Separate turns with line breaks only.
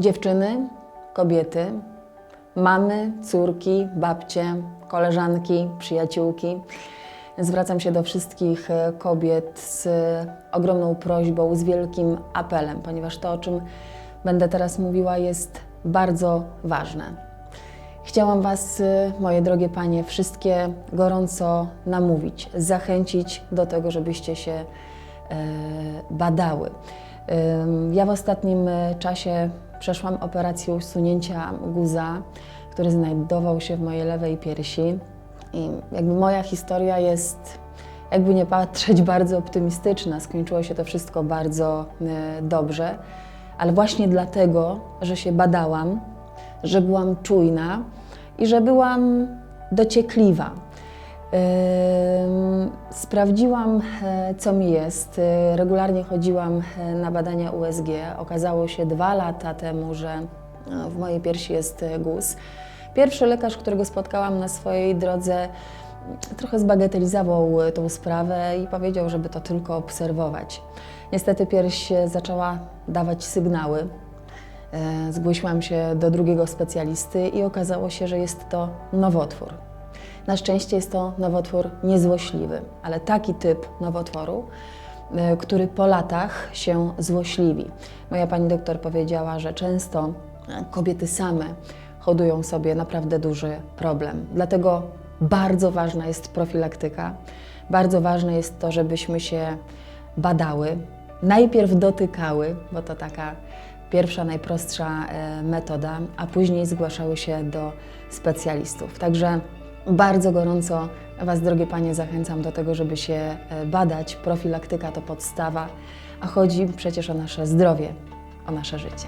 Dziewczyny, kobiety, mamy, córki, babcie, koleżanki, przyjaciółki. Zwracam się do wszystkich e, kobiet z ogromną prośbą, z wielkim apelem, ponieważ to, o czym będę teraz mówiła, jest bardzo ważne. Chciałam Was, y, moje drogie panie, wszystkie gorąco namówić, zachęcić do tego, żebyście się e, badały. Ja w ostatnim e, czasie przeszłam operację usunięcia guza, który znajdował się w mojej lewej piersi. I jakby moja historia jest, jakby nie patrzeć, bardzo optymistyczna. Skończyło się to wszystko bardzo e, dobrze, ale właśnie dlatego, że się badałam, że byłam czujna i że byłam dociekliwa. Sprawdziłam, e, co mi jest. E, Regularnie chodziłam e, na badania USG. Okazało się dwa lata temu, że w mojej piersi jest guz. Pierwszy lekarz, którego spotkałam na swojej drodze, m, trochę zbagatelizował tą sprawę i powiedział, żeby to tylko obserwować. Niestety pierś zaczęła dawać sygnały. Zgłosiłam się do drugiego specjalisty i okazało się, że jest to nowotwór. Na szczęście jest to nowotwór niezłośliwy, ale taki typ nowotworu, e, który po latach się złośliwi. Moja pani doktor powiedziała, że często e, kobiety same hodują sobie naprawdę duży problem. Dlatego bardzo ważna jest profilaktyka, bardzo ważne jest to, żebyśmy się badały, najpierw dotykały, bo to taka pierwsza, najprostsza e, metoda, a później zgłaszały się do specjalistów. Także bardzo gorąco Was, drogie Panie, zachęcam do tego, żeby się e, badać. Profilaktyka to podstawa, a chodzi przecież o nasze zdrowie, o nasze życie.